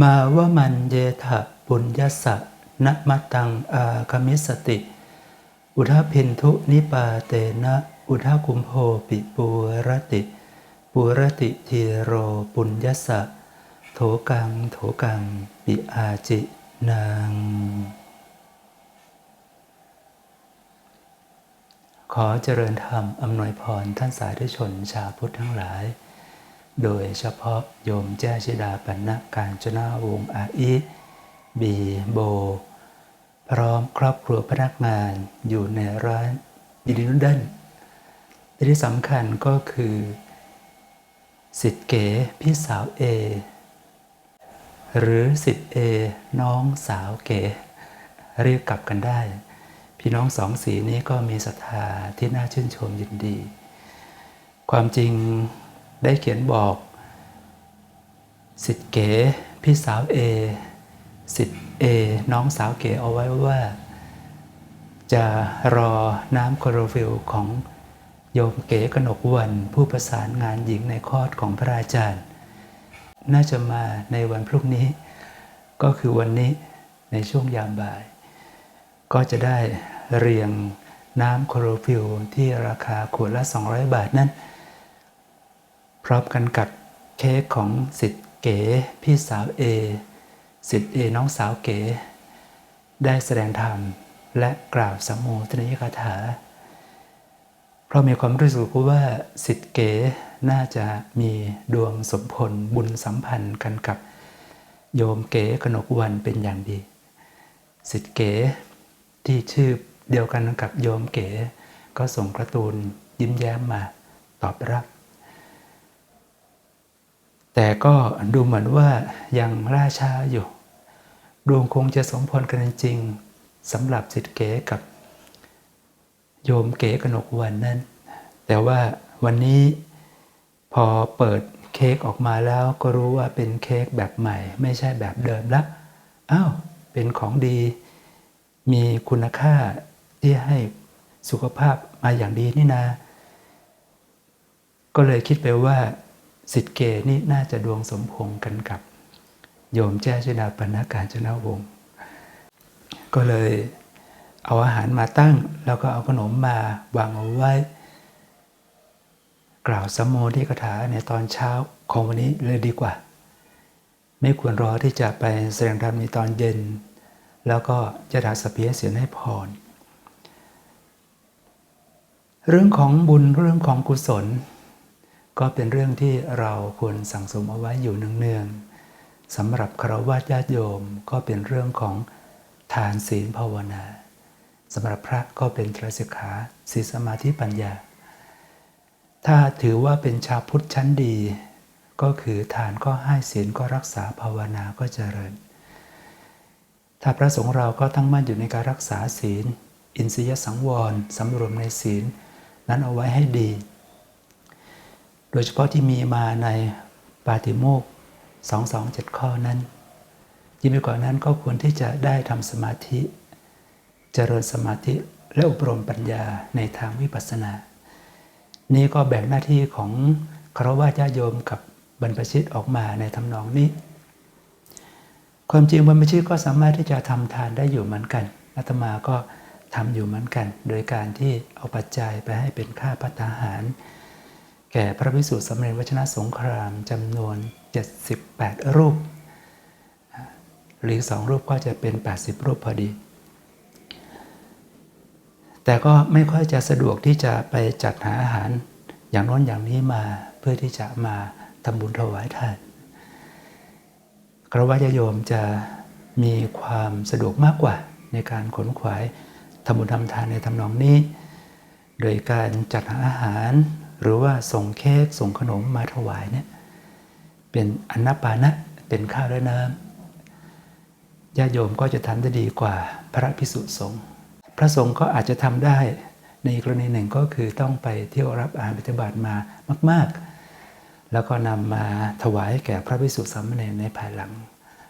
มาวมันเยทะปุญญสะนะมะตังอาคมิสติ อุทาพินทุนิปาเตนะอุทาคุมโภปิปูรติปูรติทีโรปุญญสะโถกังโถกังปิอาจินางขอเจริญธรรมอำนวยพรท่านสาธุชนชาวพุทธทั้งหลาย โดยเฉพาะโยมแจ้ชิดาปัณณการจนาวงอาอิบีโบ พร้อมครอบครัวพนักงานอยู่ในร้านยินดีนุดเดนที่สำคัญก็คือ สิทธิ์เก๋พี่สาวเอหรือสิทธิ์เอน้องสาวเก๋เรียกกลับกันได้ พี่น้องสองสีนี้ก็มีศรัทธาที่น่าชื่นชมยินดี ความจริง ได้เขียนบอกสิทธิ์เก๋พี่สาวเอสิทธิ์เอน้องสาวเก๋เอาไว้ว่า จะรอน้ำโคลอโรฟิลของโยมเก๋กนกวันผู้ประสานงานหญิงในคลอดของพระอาจารย์ น่าจะมาในวันพรุ่งนี้ ก็คือวันนี้ในช่วงยามบ่าย ก็จะได้เรียงน้ำโคลอโรฟิลที่ราคาขวดละ 200 บาทนั้น พร้อมกันกับเค้กของสิทธิ์เก๋พี่สาวเอสิทธิ์เอน้องสาวเก๋ ได้แสดงธรรมและกล่าวสัมโมทนิยคาถา เพราะมีความรู้สึกว่าสิทธิ์เก๋น่าจะมีดวงสมพลบุญสัมพันธ์กันกับโยมเก๋กนกวันเป็นอย่างดี สิทธิ์เก๋ที่ชื่อเดียวกันกับโยมเก๋ ก็ส่งกระตูนยิ้มแย้มมาตอบรับ แต่ก็ดูเหมือนว่ายังล่าช้าอยู่ ดวงคงจะสมพลกันจริงสำหรับสิทธิเก๋กับโยมเก๋กนกวันนั้น แต่ว่าวันนี้พอเปิดเค้กออกมาแล้วก็รู้ว่าเป็นเค้กแบบใหม่ ไม่ใช่แบบเดิมละอ้าวเป็นของดี มีคุณค่าที่ให้สุขภาพมาอย่างดีนี่นา ก็เลยคิดไปว่า สิทธิเกนี่น่าจะดวงสมพงกันกับ โยมแจ้ชนาปนการจนาวงศ์ก็เลยเอาอาหารมาตั้ง แล้วก็เอาขนมมาวางเอาไว้ กล่าวสมโภที่คาถาในตอนเช้าของวันนี้เลยดีกว่า ไม่ควรรอที่จะไปแสดงธรรมในตอนเย็น แล้วก็จะถาสเปียเสียนให้พร เรื่องของบุญเรื่องของกุศล ก็เป็นเรื่องที่เราควรสั่งสมเอาไว้อยู่เนืองๆสำหรับคารวะญาติโยมก็เป็นเรื่องของทานศีลภาวนาสำหรับพระก็เป็นตรสิกขาศีลสมาธิปัญญา ถ้าถือว่าเป็นชาวพุทธชั้นดี ก็คือทานก็ให้ศีลก็รักษาภาวนาก็เจริญ ถ้าพระสงฆ์เราก็ตั้งมั่นอยู่ในการรักษาศีล อินทรียสังวรสำรวมในศีล นั้นเอาไว้ให้ดี โดยเฉพาะที่มีมาในปาติโมกข์227ข้อนั้นยิ่งไปกว่านั้นก็ควรที่จะได้ทำสมาธิ เจริญสมาธิและอบรมปัญญาในทางวิปัสสนา นี่ก็แบ่งหน้าที่ของคารวะญาโยมกับบรรพชิตออกมาในทำนองนี้ ความจริงบรรพชิตก็สามารถที่จะทำทานได้อยู่เหมือนกันอาตมาก็ทำอยู่เหมือนกัน โดยการที่เอาปัจจัยไปให้เป็นค่าพัตาหาร แก่พระภิกษุสำเร็จวัชนะสงครามจำนวน 78 รูป หรือสองรูปก็จะเป็น 80 รูปพอดี แต่ก็ไม่ค่อยจะสะดวกที่จะไปจัดหาอาหารอย่างน้นอย่างนี้มาเพื่อที่จะมาทำบุญถวายทานกระวายโยมจะมีความสะดวกมากกว่าในการขนขวายทำบุญทำทานในทำนองนี้ โดยการจัดหาอาหาร หรือว่าส่งเค้กส่งขนมมาถวายเนี่ยเป็นอนนปานะเป็นข้าวและน้ำญาติโยมก็จะทำได้ดีกว่าพระพิสุสงฆ์พระสงฆ์ก็อาจจะทำได้ในกรณีหนึ่งก็คือต้องไปเที่ยวรับอาหารบิณฑบาตมามาก ๆ แล้วก็นำมาถวายแก่พระพิสุสามเณรในภายหลัง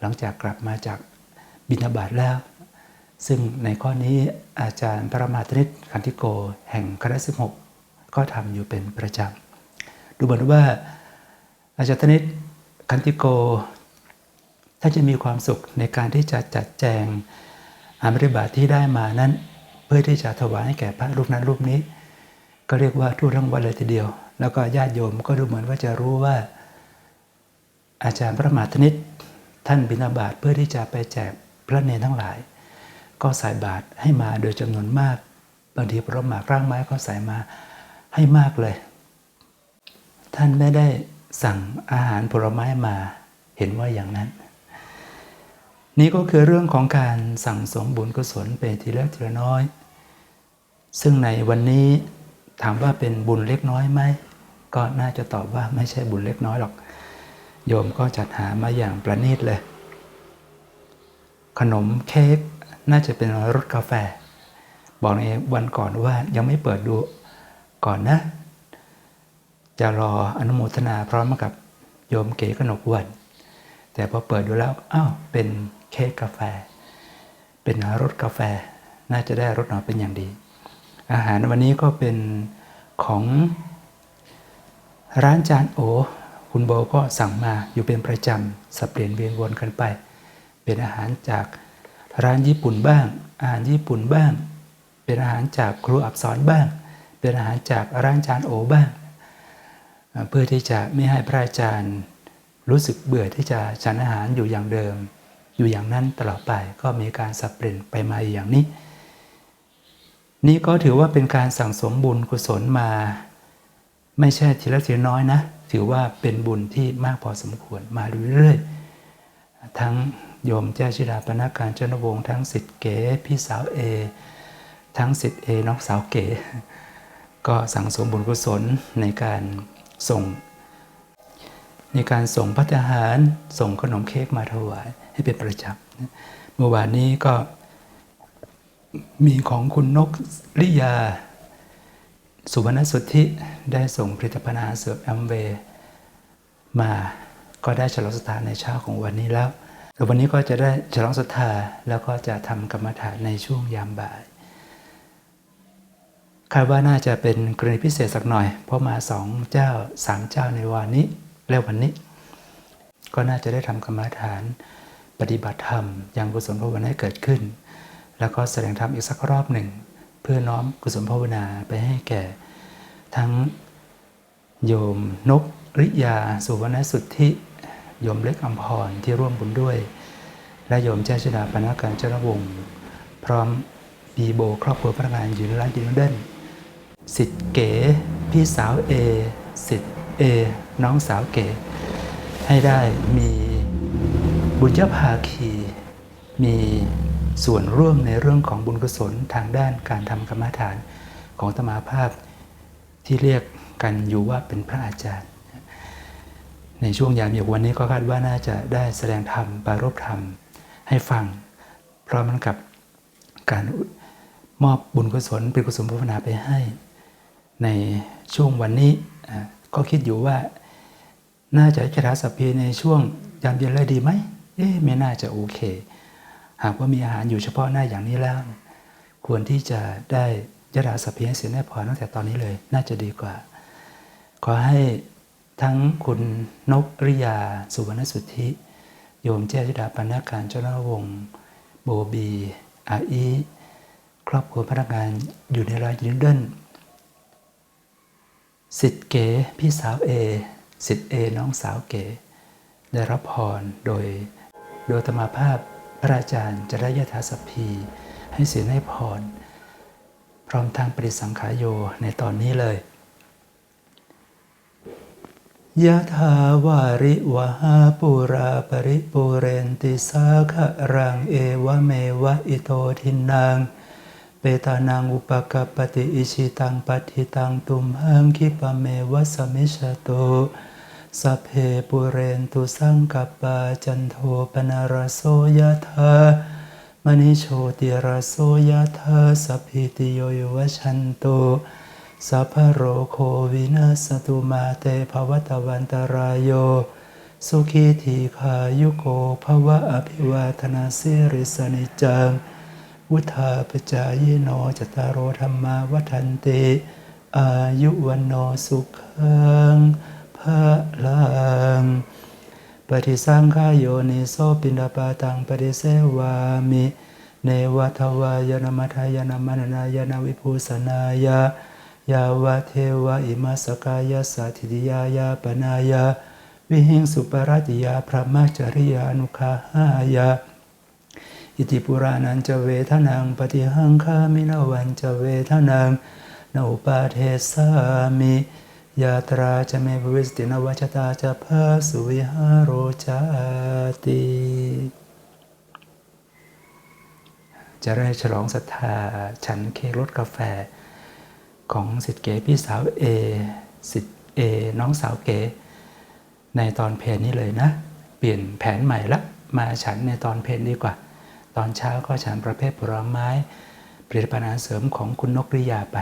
หลังจากกลับมาจากบิณฑบาตแล้ว ซึ่งในข้อนี้อาจารย์พระมาตริตคันธิโกแห่งคณะสิบห ก็ทำอยู่เป็นประจำดูเหมือนว่าอาจารย์ธนิตคันธิโกท่านจะมีความสุขในการที่จะจัดแจงอามิริบาตที่ได้มานั้น เพื่อที่จะถวายให้แก่พระรูปนั้นรูปนี้ ก็เรียกว่าทั่วทั้งวันเลยทีเดียว แล้วก็ญาติโยมก็ดูเหมือนว่าจะรู้ว่า อาจารย์พระมหาธนิตท่านบิณฑบาตเพื่อที่จะไปแจกพระเนรทั้งหลาย ก็ใส่บาตรให้มาโดยจำนวนมากบางทีพระหมากร่างไม้ก็ใส่มา ให้มากเลย ท่านไม่ได้สั่งอาหารผลไม้มาเห็นว่าอย่างนั้น นี่ก็คือเรื่องของการสั่งสมบุญกุศลเป็นทีล็กทีละน้อย ซึ่งในวันนี้ถามว่าเป็นบุญเล็กน้อยไหมก็น่าจะตอบว่าไม่ใช่บุญเล็กน้อยหรอก โยมก็จัดหามาอย่างประณีตเลย ขนมเค้กน่าจะเป็นรสกาแฟ บอกในวันก่อนว่ายังไม่เปิดดู ก่อนนะ จะรออนุโมทนาพร้อมกับโยมเก๋ขนกวันแต่พอเปิดดูแล้วอ้าวเป็นเค้กกาแฟ เป็นรสกาแฟ น่าจะได้รสหนอเป็นอย่างดี อาหารวันนี้ก็เป็นของร้านจานโอ คุณโบก็สั่งมาอยู่เป็นประจำสับเปลี่ยนเวียนวนกันไป เป็นอาหารจากร้านญี่ปุ่นบ้าง อาหารญี่ปุ่นบ้าง เป็นอาหารจากครูอับสอนบ้าง เป็นอาหารจากร้านจานโอบ้าง เพื่อที่จะไม่ให้พระอาจารย์รู้สึกเบื่อที่จะฉันอาหารอยู่อย่างเดิม อยู่อย่างนั้นตลอดไปก็มีการสับเปลี่ยนไปมาอย่างนี้ นี่ก็ถือว่าเป็นการสั่งสมบุญกุศลมา ไม่ใช่ทีละทีน้อยนะ ถือว่าเป็นบุญที่มากพอสมควรมาเรื่อยๆทั้งโยมเจ้าชิดาปนาการเจ้านวงทั้งสิทธิ์เก๋พี่สาวเอ ทั้งสิทธิ์เอน้องสาวเก๋ ก็สั่งสมบุญกุศลในการส่ง ในการส่งพัฒหาร ส่งขนมเค้กมาถวายให้เป็นประจำเมื่อวานนี้ก็มีของคุณนกลิยา สุวรรณสุทธิได้ส่งผลิตภัณฑ์อาหารเสริมแอมเวย์มาก็ได้ฉลองสถานในเช้าของวันนี้แล้วแต่วันนี้ก็จะได้ฉลองศรัทธาแล้วก็จะทำกรรมฐานในช่วงยามบ่าย คาดว่าน่าจะเป็นกรณีพิเศษสักหน่อย เพราะมาสองเจ้าสามเจ้าในวันนี้แล้ววันนี้ ก็น่าจะได้ทำกรรมฐานปฏิบัติธรรมยังกุศลภาวนาให้เกิดขึ้น แล้วก็แสดงธรรมอีกสักรอบหนึ่ง เพื่อน้อมกุศลภาวนาไปให้แก่ ทั้งโยมนกริยา สุวรรณสุทธิโยมเล็กอัมพรที่ร่วมบุญด้วย และโยมเจ้าชดาปนาการเจ้าวงศ์พร้อมบีโบ ครอบครัวพนักงานอยู่ในร้านดินเดน สิทธิ์เก๋พี่สาวเอสิทธิ์เอน้องสาวเก๋ให้ได้มีบุญญาภาคี มีส่วนร่วมในเรื่องของบุญกุศลทางด้านการทำกรรมฐานของธรรมาภาพที่เรียกกันอยู่ว่าเป็นพระอาจารย์ ในช่วงยามเย็นวันนี้ก็คาดว่าน่าจะได้แสดงธรรมปรารบธรรมให้ฟังพร้อมกับการมอบบุญกุศลเป็นกุศลภาวนาไปให้ ในช่วงวันนี้ก็คิดอยู่ว่า น่าจะจราสพีในช่วงยามเย็นเลยดีไหมเอ๊ะไม่น่าจะโอเค หากว่ามีอาหารอยู่เฉพาะหน้าอย่างนี้แล้ว ควรที่จะได้ยราสพีให้เสียแน่พอตั้งแต่ตอนนี้เลย น่าจะดีกว่า ขอให้ทั้งคุณนกริยาสุวรรณสุทธิ โยมเจ้าธิดาปนาการเจ้าหน้าวงโบบีอาอีครอบครัวพนักงานอยู่ในรายยินเดิน สิทธิ์เก๋พี่สาวเอสิทธิ์เอน้องสาวเก๋ได้รับพรโดย โดยธรรมภาพพระอาจารย์จะได้ยถาสพี ให้เสียให้พร พร้อมทางปริสังขายโยในตอนนี้เลยยะถาวาริวหาปุราปริปุเรนติสาคะรังเอวะเมวะอิโตทินัง เปตานังอุปกปติอิชิตังปัติตังตุมหังคิปะเมวะสมิชโตสัพเพปุเรนตุสังกปปาจันโทปนารโสยะธามณิโชติรโสยะธาสัพพิติโยโยวัชันโตสัพพโรโควินาสตุมาเตภวตวันตรายโยสุขีทีขายุโกภวะอภิวาทนาสิริสนิจัง วุธาปจายโนจตารโรธรรมาวัฏันติอายุวันโนสุขังพระลังปฏิสังขายโยนิโสปินดาปาตังปฏิเสวามิ เนวัทวายนามัทายนมนนายนวิภูสนายายาวะเทวะอิมาสกายาสัติติยายาปนายาวิหิงสุปรัติยาพระมาจริยานุคาหายา อิติปุรานันจะเวทนังปฏิหังคามินวันจะเวทนังนอุปาเทสามิยาตราจะเมภวิสตินวัชตาจะพาสุวิหารโรจาติจะได้ฉลองศรัทธาฉันเค้กรสกาแฟ ของสิทธิเก๋พี่สาวเอสิทธิเอน้องสาวเก๋ในตอนเพลนนี้เลยนะ เปลี่ยนแผนใหม่ละ มาฉันในตอนเพลนดีกว่า ตอนเช้าก็ฉันประเภทผลไม้ผลิตภัณฑ์อาหารเสริมของคุณนกริยาไป